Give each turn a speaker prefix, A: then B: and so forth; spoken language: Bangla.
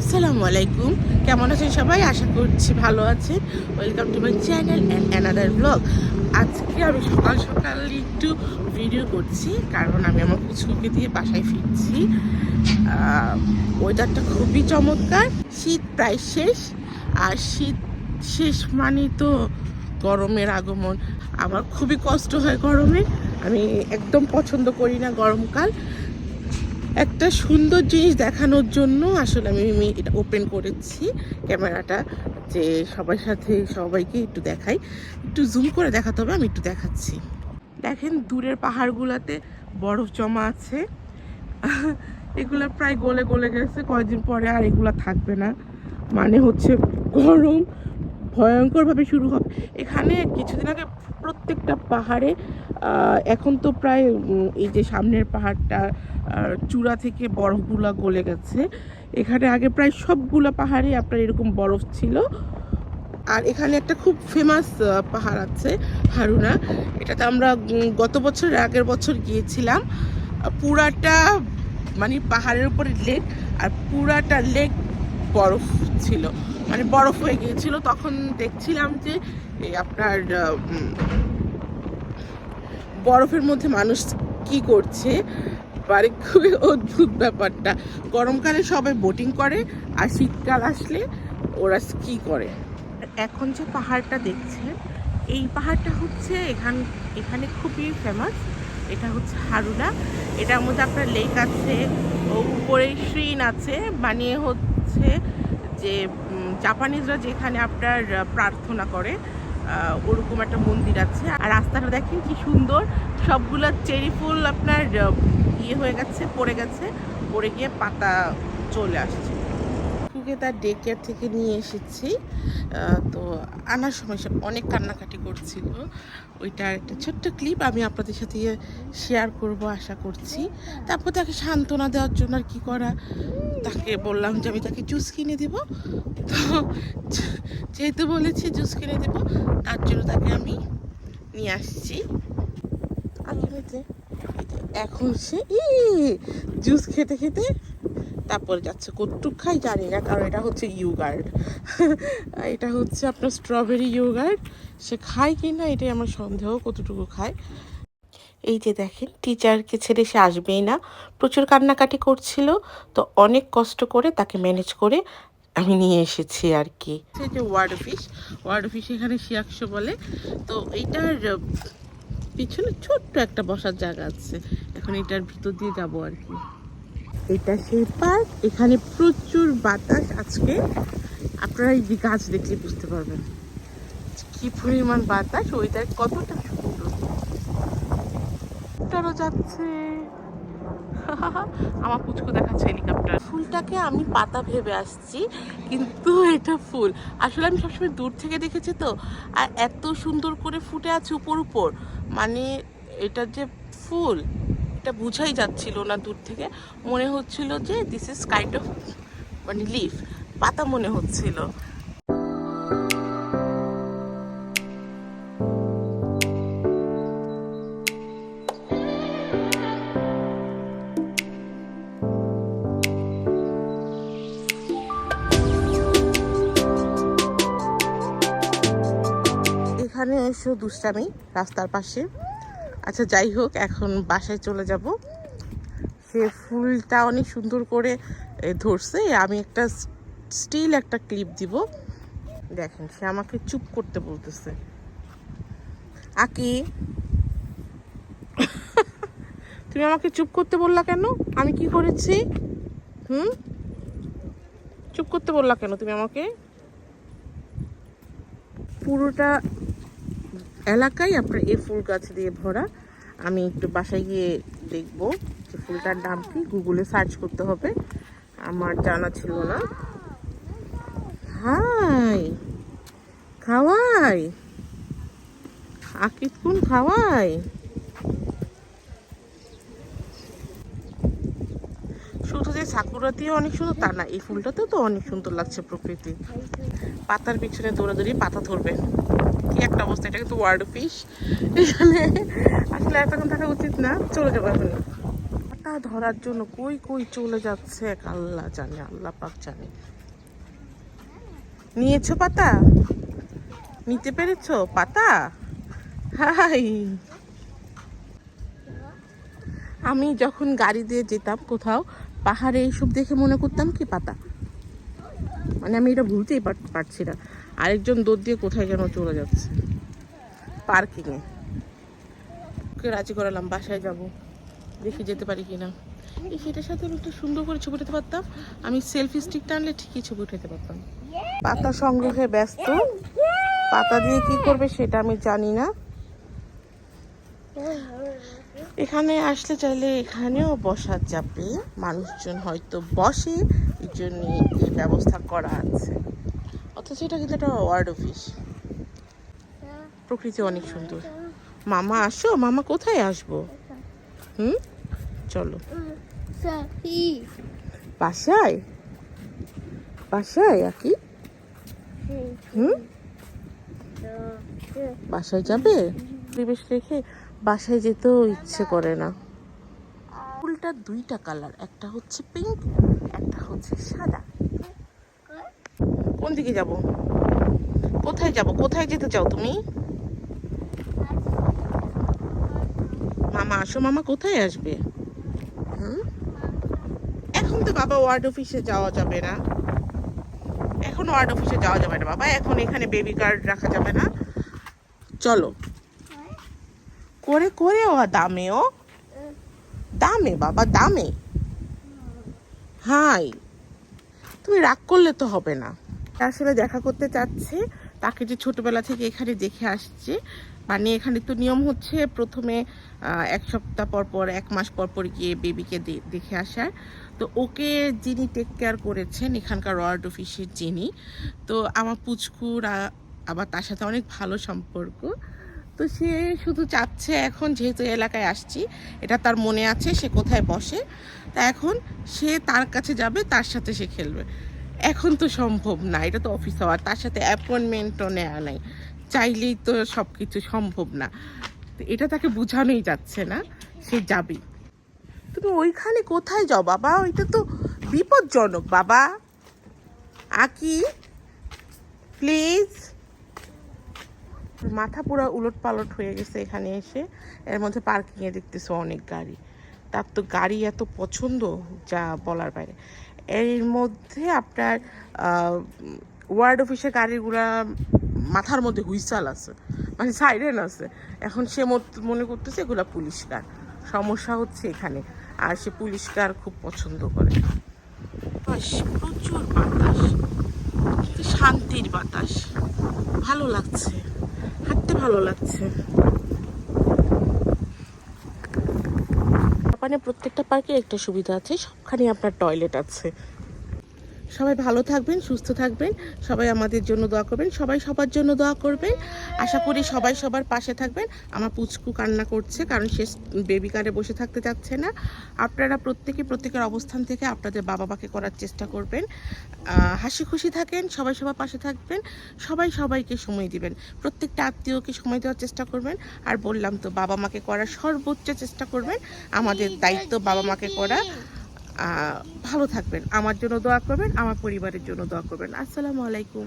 A: আসসালামু আলাইকুম। কেমন আছেন সবাই? আশা করছি ভালো আছেন। Welcome to my channel and another blog আজকে আমি সকাল সকাল একটু ভিডিও করছি, কারণ আমি আমার পুচকুকে দিয়ে বাসায় ফিরছি। ওয়েদারটা খুবই চমৎকার। শীত প্রায় শেষ। আর শীত শেষ মানে তো গরমের আগমন। আমার খুবই কষ্ট হয় গরমে। আমি একদম পছন্দ করি না গরমকাল। একটা সুন্দর জিনিস দেখানোর জন্য আসলে আমি এটা ওপেন করেছি। ক্যামেরাটা যে সবার সাথে সবাইকে একটু দেখাই। একটু জুম করে দেখাতে হবে, আমি একটু দেখাচ্ছি। দেখেন দূরের পাহাড়গুলোতে বরফ জমা আছে। এগুলো প্রায় গলে গলে গেছে, কয়েকদিন পরে আর এগুলো থাকবে না। মানে হচ্ছে গরম। ভয়ঙ্করভাবে শুরু হবে। এখানে কিছুদিন আগে প্রত্যেকটা পাহাড়ে এখন তো প্রায় এই যে সামনের পাহাড়টা চূড়া থেকে বরফগুলা গলে গেছে। এখানে আগে প্রায় সবগুলো পাহাড়ে আপনার এরকম বরফ ছিল। আর এখানে একটা খুব ফেমাস পাহাড় আছে, হারুনা। এটাতে আমরা গত বছর আগের বছর গিয়েছিলাম। পুরাটা মানে পাহাড়ের উপরে লেক আর পুরাটা লেক বরফ ছিল। মানে বরফ হয়ে গিয়েছিল, তখন দেখছিলাম যে আপনার বরফের মধ্যে মানুষ কি করছে মানে খুবই অদ্ভুত ব্যাপারটা। গরমকালে সবাই বোটিং করে, আর শীতকাল আসলে ওরা স্কি করে। এখন যে পাহাড়টা দেখছেন, এই পাহাড়টা হচ্ছে এখান, এখানে খুবই ফেমাস এটা হচ্ছে হারুনা। এটার মধ্যে আপনার লেক আছে, ও উপরে শ্রীন আছে, বানিয়ে হচ্ছে যে জাপানিজরা যেখানে আপনার প্রার্থনা করে ওরকম একটা মন্দির আছে। আর রাস্তাটা দেখেন কি সুন্দর। সবগুলো চেরি ফুল আপনার ইয়ে হয়ে গেছে, পড়ে গেছে, পড়ে গিয়ে পাতা চলে আসছে। কুকে তার ডে কেয়ার থেকে নিয়ে এসেছি। তো আনার সময় সে অনেক কান্নাকাটি করছিল। ওইটার একটা ছোট্ট ক্লিপ আমি আপনাদের সাথে শেয়ার করব আশা করছি। তারপর তাকে সান্ত্বনা দেওয়ার জন্য আর কী করা। তাকে বললাম যে আমি তাকে জুস কিনে দেব। তো যেহেতু বলেছি জুস কিনে দেব, তার জন্য তাকে আমি নিয়ে আসছি। এখন সে ই জুস খেতে খেতে তারপরে যাচ্ছে, কতটুক খাই জানি না, কারণ এটা হচ্ছে ইউগার্ড এটা হচ্ছে আপনার স্ট্রবেরি ইউগার্ড সে খায় কি না, এটাই আমার সন্দেহ, কতটুকু খায়। এই যে দেখেন টিচারকে ছেড়ে সে আসবেই না। প্রচুর কান্নাকাটি করছিল, তো অনেক কষ্ট করে তাকে ম্যানেজ করে আমি নিয়ে এসেছি আর কি। যে ওয়ার্ড ফিশ ওয়ার্ড ফিশ এখানে শিয়াকশো বলে। তো এইটার পিছনে ছোট্ট একটা বসার জায়গা আছে। এখন এটার ভিতর দিয়ে যাব আর কি। এটা সেই পার্ক। এখানে প্রচুর বাতাস আজকে। আপনারা এই গাছ দেখলে বুঝতে পারবেন কি পরিমাণ বাতাস, ওইটার কতটা সুন্দর। যাচ্ছে। আমার পুচকু দেখাচ্ছে হেলিকপ্টার ফুলটাকে আমি পাতা ভেবে আসছি, কিন্তু এটা ফুল। আসলে আমি সবসময় দূর থেকে দেখেছি তো, আর এত সুন্দর করে ফুটে আছে উপর উপর। মানে এটা যে ফুল এটা বুঝাই যাচ্ছিল না দূর থেকে। মনে হচ্ছিল যে দিস ইজ কাইন্ড অফ মানে লিফ পাতা মনে হচ্ছিল। এখানে এসো দুষ্টামি, রাস্তার পাশে। আচ্ছা যাই হোক, এখন বাসায় চলে যাব। সে ফুলটা অনেক সুন্দর করে ধরছে। আমি একটা স্টিল একটা ক্লিপ দিব। দেখেন, সে আমাকে চুপ করতে বলতেছে। আকি? তুমি আমাকে চুপ করতে বললা কেন? আমি কি করেছি? হুম? চুপ করতে বললা কেন তুমি আমাকে? পুরোটা এলাকায়, আপনার এই ফুল গাছ দিয়ে ভরা। আমি একটু বাসায় গিয়ে দেখব যে ফুলটার নাম কি। গুগলে সার্চ করতে হবে। আমার জানা ছিল না। হাই! খাওয়াই! আকিত কোন, খাওয়াই! শুধু যে সাকুরাতেও অনেক সুন্দর, তা না। এই ফুলটাতেও তো অনেক সুন্দর লাগছে প্রকৃতি। পাতার পিছনে দৌড়াদৌড়ি, পাতা ধরবে। কি একটা অবস্থা এটা কিন্তু ওয়ার্ড ফিশ এখানে আসলে এতক্ষণ থাকা উচিত না, চলে যাব এখন। পাতা ধরার জন্য কই কই চলে যাচ্ছে? এক আল্লাহ জানে, আল্লাহ পাক জানে। নিয়েছো পাতা? নিতে পেরেছ? পাতা? হাই। আমি যখন গাড়ি দিয়ে যেতাম কোথাও, পাহাড়ে এইসব দেখে মনে করতাম কি পাতা? মানে আমি এটা ভুলতেই পার- পারছি না। আরেকজন দৌড় দিয়ে কোথায় যেন চলে যাচ্ছে। পার্কিংয়ে ওকে রাজি করালাম, বাসায় যাব। দেখি যেতে পারি কি না এই সেটার সাথে আমি একটু সুন্দর করে ছবি উঠাতে পারতাম। আমি সেলফি স্টিক টানলে ঠিকই ছবি উঠাতে পারতাম। পাতা সংগ্রহে ব্যস্ত। পাতা দিয়ে কি করবে সেটা আমি জানি না। এখানে আসলে চাইলে এখানেও বসা যাবে মানুষজন হয়তো বসে, এই জন্য এই ব্যবস্থা করা আছে। অথচ এটা কিন্তু একটা ওয়ার্ড অফিস প্রকৃতি অনেক সুন্দর। মামা আসো, মামা কোথায় আসব? হুম? চলো। বাসায়? বাসায়, আকি? হুম? বাসায় যাবে? পরিবেশ রেখে বাসায় যেতেও ইচ্ছে করে না। ফুলটা দুইটা কালার একটা হচ্ছে পিঙ্ক একটা হচ্ছে সাদা। কোন দিকে যাব? কোথায় যাব? কোথায় যেতে চাও তুমি? মামা, আসো মামা, কোথায় আসবে? হুম? এখন তো বাবা ওয়ার্ড অফিসে যাওয়া যাবে না। এখন ওয়ার্ড অফিসে যাওয়া যাবে না বাবা, এখন এখানে বেবি কার্ড রাখা যাবে না। চলো। করে করে ও দামে ও। দামে বাবা, দামে। হাই। তুমি রাগ করলে তো হবে না। আসলে দেখা করতে চাচ্ছে। তাকে যে ছোটবেলা থেকে এখানে দেখে আসছে। মানে এখানে তো নিয়ম হচ্ছে প্রথমে এক সপ্তাহ পর পর, এক মাস পর পর গিয়ে বেবিকে দেখে আসার। তো ওকে যিনি টেক কেয়ার করেছেন, এখানকার ওয়ার্ড অফিসের যিনি, তো আমার পুচকুর আবার তার সাথে অনেক ভালো সম্পর্ক। তো সে শুধু চাচ্ছে এখন, যেহেতু এলাকায় আসছি, এটা তার মনে আছে, সে কোথায় বসে। তা এখন সে তার কাছে যাবে, তার সাথে সে খেলবে। এখন তো সম্ভব না, এটা তো অফিস হওয়ার তার সাথে অ্যাপয়েন্টমেন্টও নেওয়া নাই, চাইলেই তো সব কিছু সম্ভব না। এটা তাকে বোঝানোই যাচ্ছে না, সে যাবেই তুমি ওইখানে কোথায় যাও বাবা? ওইটা তো বিপজ্জনক, বাবা। আকি প্লিজ মাথা পুরো উলট পালট হয়ে গেছে এখানে এসে। এর মধ্যে পার্কিংয়ে দেখতেছো অনেক গাড়ি। তার তো গাড়ি এত পছন্দ, যা বলার বাইরে। এর মধ্যে আপনার ওয়ার্ড অফিসের গাড়িগুলা মাথার মধ্যে হুইসাল আছে মানে সাইরেন আছে। এখন সে মনে করতেছে এগুলা পুলিশ কার সমস্যা হচ্ছে এখানে। আর সে পুলিশ কার খুব পছন্দ করে। প্রচুর বাতাস। শান্তির বাতাস। ভালো লাগছে। হাঁটতে ভালো লাগছে। জাপানে প্রত্যেকটা পার্কে একটা সুবিধা আছে সবখানে আপনার টয়লেট আছে। সবাই ভালো থাকবেন, সুস্থ থাকবেন। সবাই আমাদের জন্য দোয়া করবেন, সবাই সবার জন্য দোয়া করবেন। আশা করি সবাই সবার পাশে থাকবেন। আমার পুচকু কান্না করছে কারণ সে বেবি কারে বসে থাকতে চাচ্ছে না। আপনারা প্রত্যেকে প্রত্যেকের অবস্থান থেকে আপনাদের বাবা মাকে করার চেষ্টা করবেন। হাসি খুশি থাকেন, সবাই সবার পাশে থাকবেন। সবাই সবাইকে সময় দিবেন। প্রত্যেকটা আত্মীয়কে সময় দেওয়ার চেষ্টা করবেন। আর বললাম তো বাবা মাকে করার সর্বোচ্চ চেষ্টা করবেন। আমাদের দায়িত্ব বাবা মাকে করা। ভালো থাকবেন। আমার জন্য দোয়া করবেন আমার পরিবারের জন্য দোয়া করবেন। আসসালামু আলাইকুম।